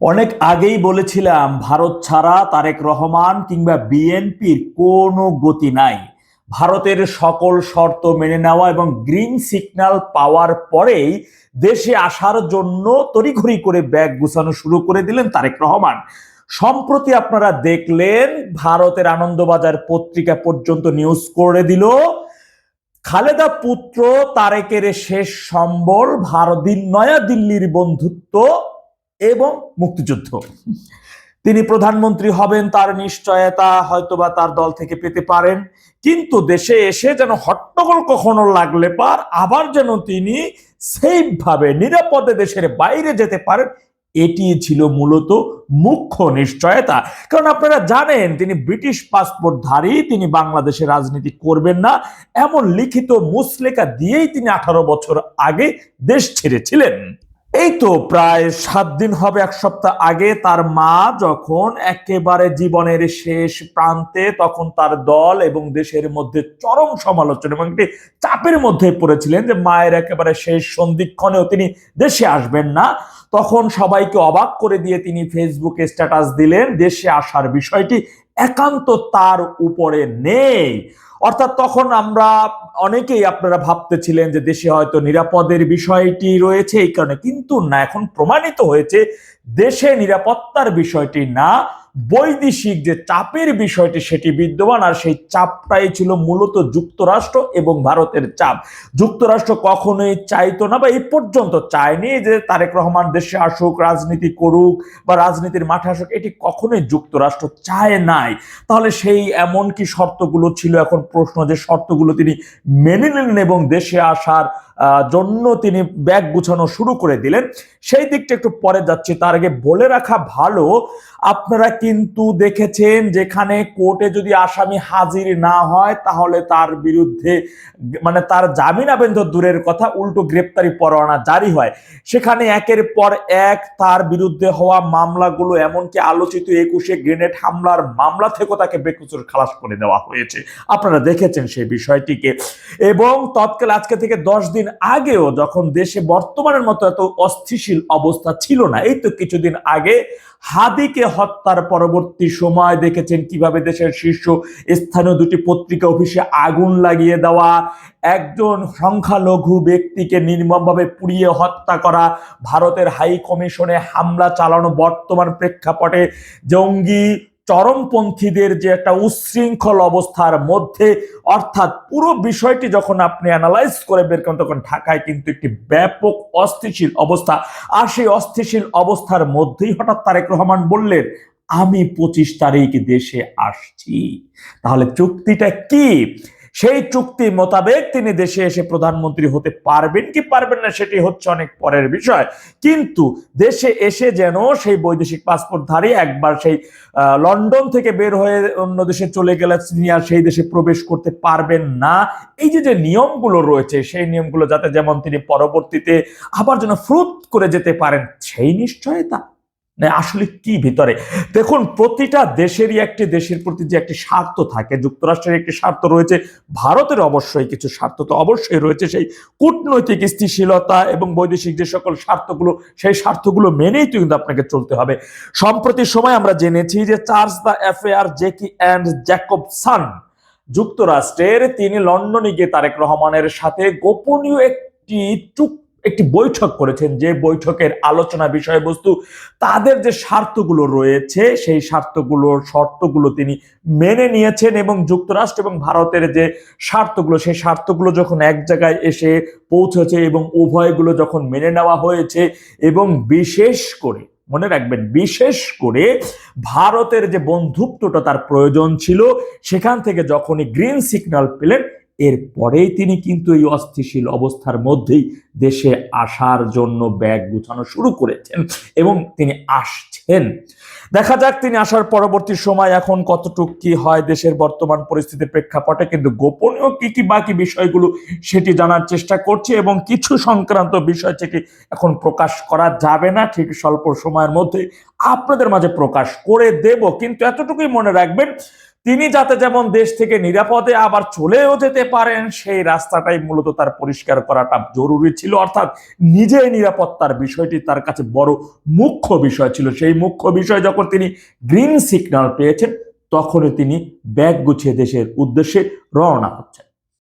অনেক আগেই বলেছিলাম, ভারত ছাড়া তারেক রহমান কিংবা বিএনপির কোনো গতি নাই। ভারতের সকল শর্ত মেনে নেওয়া এবং গ্রিন সিগন্যাল পাওয়ার পরেই দেশে আসার জন্য তড়িঘড়ি করে ব্যাগ গুছানো শুরু করে দিলেন তারেক রহমান। সম্প্রতি আপনারা দেখলেন, ভারতের আনন্দবাজার পত্রিকা পর্যন্ত নিউজ করে দিল, খালেদা পুত্র তারেকের শেষ সম্বল, ভারত নয়া দিল্লির বন্ধুত্ব এবং মুক্তিযুদ্ধ। তিনি প্রধানমন্ত্রী হবেন, তার নিশ্চয়তা হয়তোবা তার দল থেকে পেতে পারেন। কিন্তু দেশে এসে যেন হট্টগোল কখনো লাগলে পার, আবার যেন তিনি সেফ ভাবে নিরাপদে দেশের বাইরে যেতে পারেন, এটি ছিল মূলত মুখ্য নিশ্চয়তা। কারণ আপনারা জানেন, তিনি ব্রিটিশ পাসপোর্টধারী, তিনি বাংলাদেশে রাজনীতি করবেন না। এমন লিখিত মুসলেখা দিয়েই তিনি আঠারো বছর আগে দেশ ছেড়েছিলেন। এই তো প্রায় সাত দিন হবে এক সপ্তাহ আগে তার মা যখন একেবারে জীবনের শেষ প্রান্তে তখন তার দল এবং দেশের মধ্যে চরম সমালোচনা এবং একটি চাপের মধ্যে পড়েছিলেন যে মায়ের একেবারে শেষ সন্ধিক্ষণেও তিনি দেশে আসবেন না। তখন সবাইকে অবাক করে দিয়ে তিনি ফেসবুকে স্ট্যাটাস দিলেন, দেশে আসার বিষয়টি একান্ত তার উপরে নেই। অর্থাৎ তখন আমরা অনেকেই আপনারা ভাবতেছিলেন যে দেশে হয়তো নিরাপদের বিষয়টি রয়েছে এই কারণে, কিন্তু না, এখন প্রমাণিত হয়েছে দেশে নিরাপত্তার বিষয়টি না। বৈদেশিক যে চাপের বিষয়টি সেটি বিদ্যমান, আর সেই চাপটাই ছিল মূলত যুক্তরাষ্ট্র এবং ভারতের চাপ। যুক্তরাষ্ট্র কখনোই চাইতো না বা এই পর্যন্ত চায়নি যে তারেক রহমান দেশে আসুক, রাজনীতি করুক বা রাজনীতির মাঠে আসুক, এটি কখনোই যুক্তরাষ্ট্র চায় নাই। তাহলে সেই এমন কি শর্তগুলো ছিল? এখন প্রশ্ন যে শর্তগুলো তিনি মেনে নিলেন এবং দেশে আসার জন্য তিনি ব্যাগ গুছানো শুরু করে দিলেন। সেই দিকটা একটু পরে যাচ্ছি। তার আগে বলে রাখা ভালো, আপনারা কিন্তু দেখেছেন যেখানে কোর্টে যদি আসামি হাজির না হয়, তাহলে তার বিরুদ্ধে মানে তার জামিন আবেদন দূরের কথা, উল্টো গ্রেপ্তারি পরোয়ানা জারি হয়। সেখানে একের পর এক তার বিরুদ্ধে হওয়া মামলাগুলো, এমনকি আলোচিত একুশে গ্রেনেড হামলার মামলা থেকেও তাকে বেকুচুর খালাস করে দেওয়া হয়েছে। আপনারা দেখেছেন সেই বিষয়টিকে। এবং তৎকাল আজকে থেকে দশ দিন আগেও যখন দেশে বর্তমানের মতো এত অস্থিতিশীল অবস্থা ছিল না, এই তো কিছুদিন আগে হাদিকে হত্যার পরবর্তী সময় দেখেছেন কীভাবে দেশের শীর্ষ স্থানীয় দুটি পত্রিকা অফিসে আগুন লাগিয়ে দেওয়া, একজন সংখ্যালঘু ব্যক্তিকে নির্মমভাবে পুড়িয়ে হত্যা করা, ভারতের হাই কমিশনে হামলা চালানো বর্তমান প্রেক্ষাপটে জঙ্গি চরমপন্থীদের যে একটা উচ্ছৃঙ্খল অবস্থার মধ্যে, অর্থাৎ পুরো বিষয়টি যখন আপনি অ্যানালাইজ করে বের করেন, তখন ঢাকায় কিন্তু একটি ব্যাপক অস্থিশীল অবস্থা। আর সেই অস্থিশীল অবস্থার মধ্যেই হঠাৎ তারেক রহমান বললেন, আমি পঁচিশ তারিখ দেশে আসছি। তাহলে চুক্তিটা কি? সেই চুক্তি মোতাবেক তিনি দেশে এসে প্রধানমন্ত্রী হতে পারবেন কি পারবেন না সেটি হচ্ছে অনেক পরের বিষয়। কিন্তু দেশে এসে যেন সেই বৈদেশিক পাসপোর্টধারী একবার সেই লন্ডন থেকে বের হয়ে অন্য দেশে চলে গেলে তিনি আর সেই দেশে প্রবেশ করতে পারবেন না। এই যে যে নিয়মগুলো রয়েছে, সেই নিয়মগুলো যাতে যেমন তিনি পরবর্তীতে আবার যেন ফ্রুত করে যেতে পারেন, সেই নিশ্চয়তা আসলে কি ভিতরে? দেখুন, প্রতিটা দেশেরই একটি দেশের প্রতি যে একটি স্বার্থ থাকে, যুক্তরাষ্ট্রের একটি স্বার্থ রয়েছে, ভারতের অবশ্যই কিছু স্বার্থ তো অবশ্যই রয়েছে, সেই কূটনৈতিক স্থিতিশীলতা এবং বৈদেশিক যে সকল স্বার্থগুলো, সেই স্বার্থগুলো মেনেই তো কিন্তু আপনাকে চলতে হবে। সম্প্রতি সময় আমরা জেনেছি যে Charles the affair Jackie and Jacob son যুক্তরাষ্ট্রের, তিনি লন্ডনে গিয়ে তারেক রহমানের সাথে গোপনীয় একটি চুক্তি একটি বৈঠক করেছেন যে বৈঠকের আলোচনা বিষয়বস্তু, তাদের যে স্বার্থগুলো রয়েছে, সেই স্বার্থগুলোর শর্তগুলো তিনি মেনে নিয়েছেন এবং যুক্তরাষ্ট্র এবং ভারতের যে স্বার্থগুলো, সেই স্বার্থগুলো যখন এক জায়গায় এসে পৌঁছেছে এবং উভয়গুলো যখন মেনে নেওয়া হয়েছে এবং বিশেষ করে, মনে রাখবেন, বিশেষ করে ভারতের যে বন্ধুত্বটা তার প্রয়োজন ছিল, সেখান থেকে যখনই গ্রিন সিগন্যাল পেলেন এরপরেই তিনি কিন্তু এই অস্থিশীল অবস্থার মধ্যেই দেশে আসার জন্য ব্যাগ গুছানো শুরু করেছেন এবং তিনি আসছেন। দেখা যাক তিনি আসার পরবর্তী সময় এখন কতটুকু কি হয় দেশের বর্তমান পরিস্থিতির প্রেক্ষাপটে, কিন্তু গোপনীয় কি কি বাকি বিষয়গুলো সেটি জানার চেষ্টা করছে এবং কিছু সংক্রান্ত বিষয় থেকে এখন প্রকাশ করা যাবে না। ঠিক স্বল্প সময়ের মধ্যে আপনাদের মাঝে প্রকাশ করে দেব। কিন্তু এতটুকুই মনে রাখবেন তিনি যাতে যেমন দেশ থেকে নিরাপদে আবার চলেও যেতে পারেন, সেই রাস্তাটাই মূলত তার পরিষ্কার করাটা জরুরি ছিল। অর্থাৎ নিজে নিরাপত্তার বিষয়টি তার কাছে বড় মুখ্য বিষয় ছিল। সেই মুখ্য বিষয় যখন তিনি গ্রিন সিগন্যাল পেয়েছেন, তখনই তিনি ব্যাগ গুছিয়ে দেশের উদ্দেশ্যে রওনা হচ্ছেন।